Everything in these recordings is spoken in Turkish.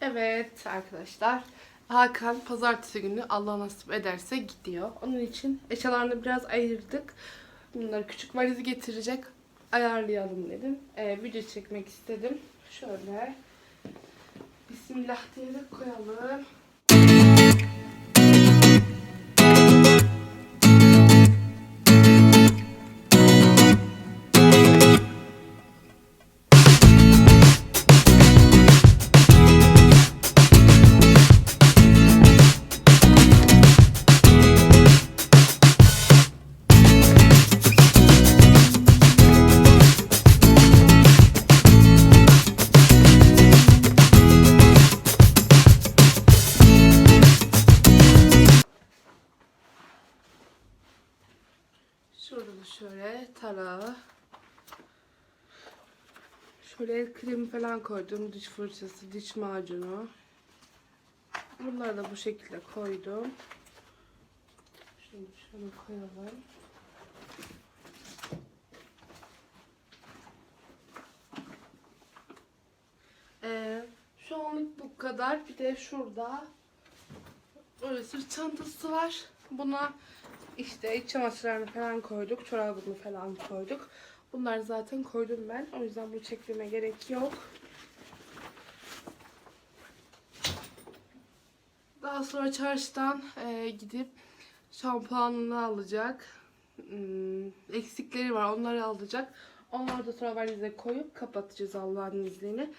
Evet arkadaşlar. Hakan pazartesi günü Allah nasip ederse gidiyor. Onun için eşyalarını biraz ayırdık. Bunları küçük valizi getirecek. Ayarlayalım dedim. Ee, video çekmek istedim. Şöyle. Bismillah diye de koyalım. Tarağı. Şöyle el kremi falan koydum. Diş fırçası, diş macunu. Bunları da bu şekilde koydum. Şimdi şöyle koyalım. Ee, şu anlık bu kadar. Bir de şurada böyle sırt çantası var. Buna işte iç çamaşırlarını falan koyduk. Çorabını falan koyduk. Bunları zaten koydum ben. O yüzden bu çekmeme gerek yok. Daha sonra çarşıdan e, gidip şampuanını alacak. Hmm, eksikleri var. Onları alacak. Onları da sonra valize koyup kapatacağız Allah'ın izniyle.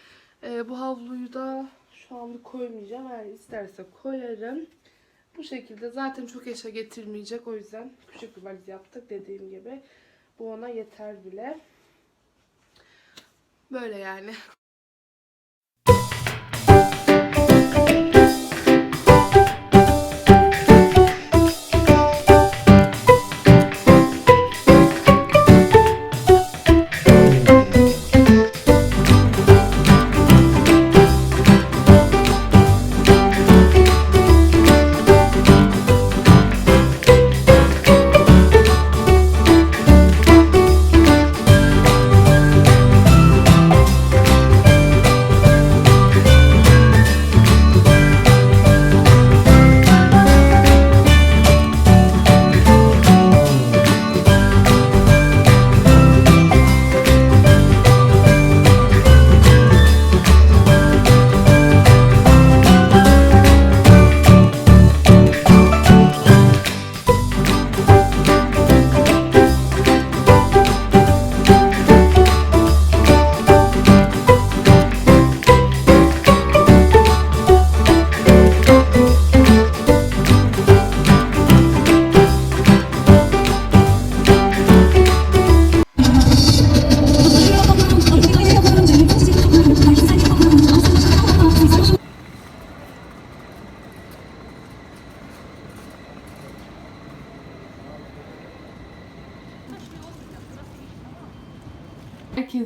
E, bu havluyu da şu anda koymayacağım. Eğer isterse koyarım. Bu şekilde zaten çok eşya getirmeyecek. O yüzden küçük bir valiz yaptık dediğim gibi. Bu ona yeter bile. Böyle yani.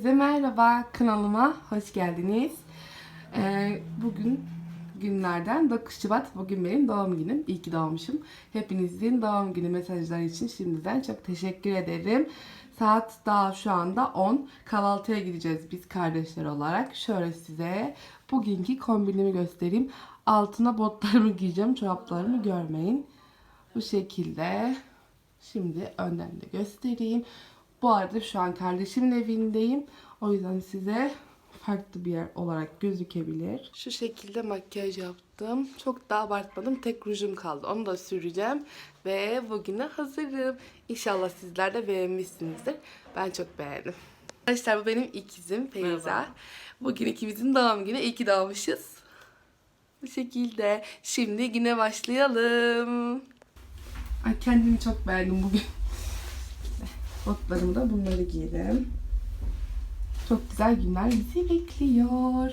Herkese merhaba kanalıma hoş geldiniz. Ee, bugün günlerden 9 Şubat. Bugün benim doğum günüm. İyi ki doğmuşum. Hepinizin doğum günü mesajları için şimdiden çok teşekkür ederim. Saat daha şu anda 10. Kahvaltıya gideceğiz biz kardeşler olarak. Şöyle size bugünkü kombinimi göstereyim. Altına botlarımı giyeceğim. Çoraplarımı görmeyin. Bu şekilde. Şimdi önden de göstereyim. Bu arada şu an kardeşimin evindeyim. O yüzden size farklı bir yer olarak gözükebilir. Şu şekilde makyaj yaptım. Çok da abartmadım. Tek rujum kaldı. Onu da süreceğim. Ve bugüne hazırım. İnşallah sizler de beğenmişsinizdir. Ben çok beğendim. Arkadaşlar bu benim ikizim Feyza. Merhaba. Bugün ikimizin doğum günü. İyi ki doğmuşuz. Bu şekilde. Şimdi güne başlayalım. Ay kendimi çok beğendim bugün. Botlarımda bunları giydim. Çok güzel günler bizi bekliyor.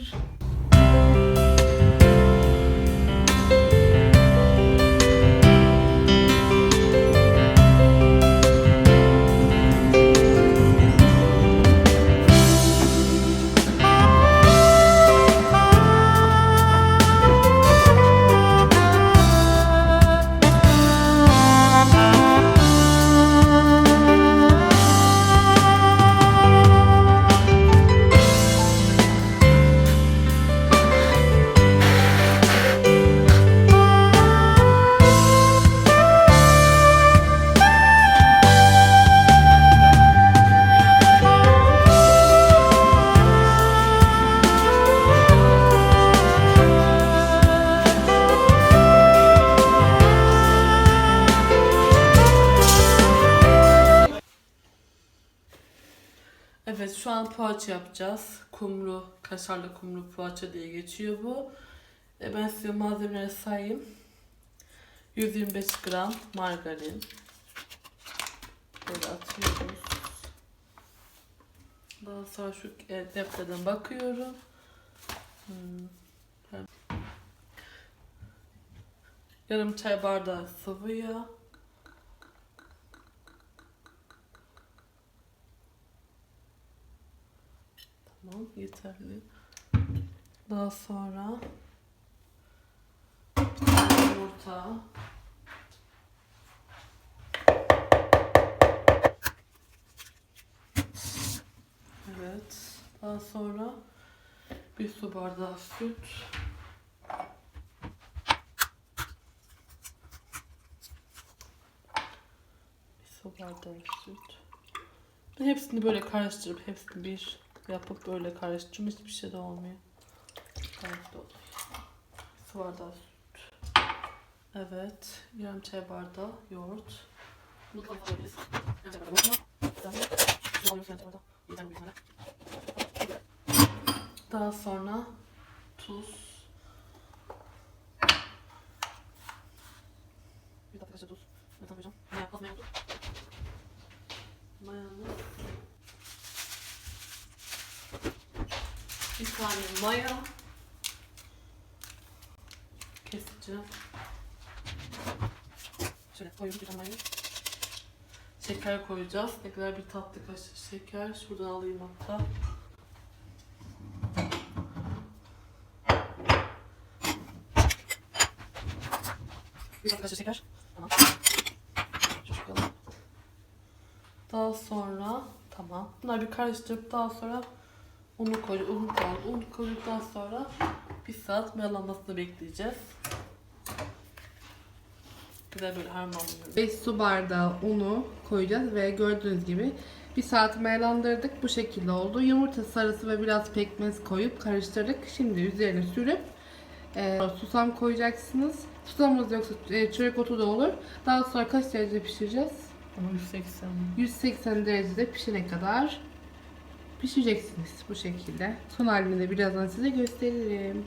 Birazdan poğaça yapacağız. Kumru, kaşarlı kumru poğaça diye geçiyor bu. E ben size malzemeleri sayayım. 125 gram margarin. Böyle atıyoruz. Daha sonra şu e, defterden bakıyorum. Hmm. Yarım çay bardağı sıvı yağ. Tamam yeterli. Daha sonra yumurta. Evet. Daha sonra bir su bardağı süt. Bir su bardağı süt. Ben hepsini böyle karıştırıp hepsini bir yapıp böyle karıştırıp hiçbir şey de olmuyor. Su bardağı süt. Evet. Yarım çay bardağı yoğurt. Daha sonra tuz. Bir tatlı kaşığı tuz. Ne koyacağım? Maya, az maya tuz. Mayamız. Bir tane maya. Keseceğim. Şöyle koyuyorum bir. Şeker koyacağız. Ne kadar bir tatlı kaşığı şeker. Şuradan alayım hatta. Bir tatlı kaşığı şeker. Tamam. Koyalım. Daha sonra tamam. Bunları bir karıştırıp daha sonra unu koy, un koy. Un koyduktan sonra bir saat mayalanmasını bekleyeceğiz. Güzel böyle harmanlıyoruz. 5 su bardağı unu koyacağız ve gördüğünüz gibi bir saat mayalandırdık. Bu şekilde oldu. Yumurta sarısı ve biraz pekmez koyup karıştırdık. Şimdi üzerine sürüp e, susam koyacaksınız. Susamınız yoksa e, çörek otu da olur. Daha sonra kaç derecede pişireceğiz? Ama 180. 180 derecede pişene kadar pişireceksiniz bu şekilde. Son halini de birazdan size gösteririm.